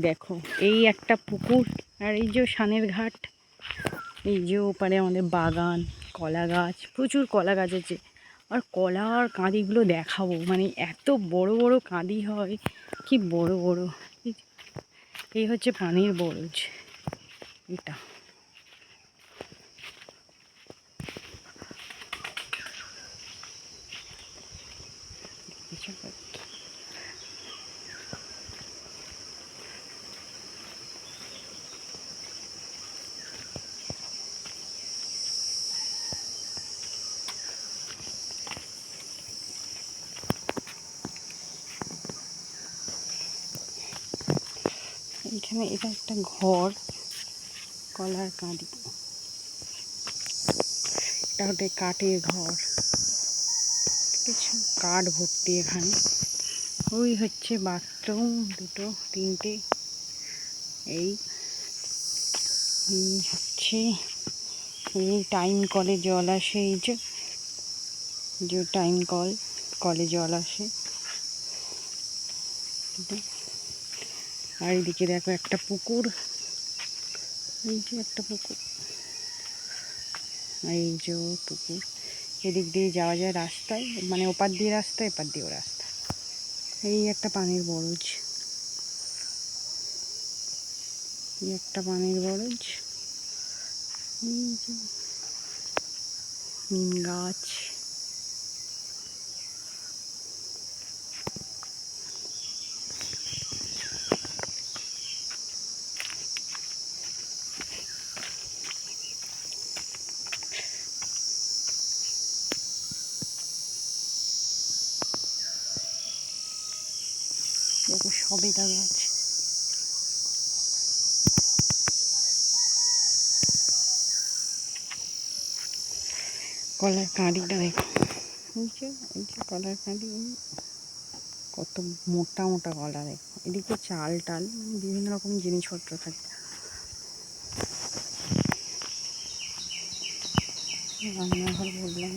দেখো, এই একটা পুকুর আর এই যে সানের ঘাট। এই যে ওপারে আমাদের বাগান, কলা গাছ, প্রচুর কলা গাছ আছে। আর কলা আর কাঁদিগুলো দেখাবো মানে এত বড় বড় কাঁদি হয়, কি বড় বড়। এই- হচ্ছে পানির বরজ। এটা। এখানে এটা একটা ঘর, কলার কাঁদি। এটা হচ্ছে কাঠের ঘর। কিছু কাঠ ভর্তি এখানে। ওই হচ্ছে বাথরুম দুটো, তিনটে। এই হচ্ছে এই টাইম কলে জল আসে, এই যে যে টাইম কল, কলে জল আসে। আর এদিকে দেখো একটা পুকুর। এই যে একটা পুকুর। এই যে পুকুর। এদিক দিয়ে যাওয়া যায় রাস্তায় মানে ওপার দিয়ে রাস্তা, এপার দিয়েও রাস্তা। এই একটা পানির বরজ। এই একটা পানির বরজ। এই যে নিম গাছ। দেখো সবেদা গাছ কলার কাঁড়িটা দেখো। এই যে এই যে কলার কাঁড়ি কত মোটা মোটা কলা দেখো। এদিকে চাল টাল, বিভিন্ন রকম জিনিসপত্র থাকে। রান্নাঘর বললাম।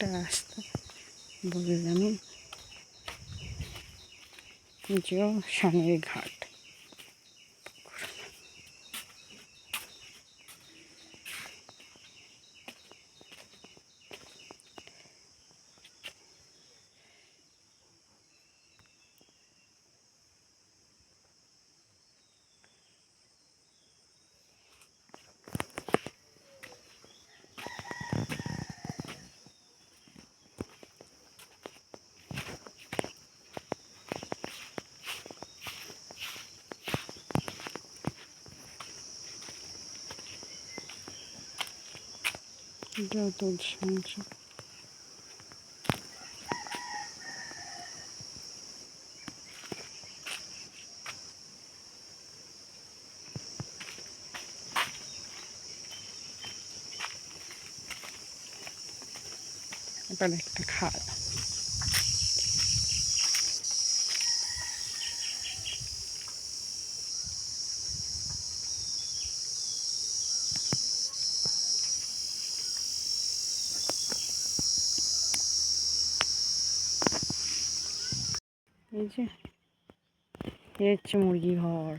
একটা রাস্তা। বললাম যে সামনের ঘাট। যত সংসার এবার একটা খাল এই যে এ হচ্ছে মুরগি ঘর।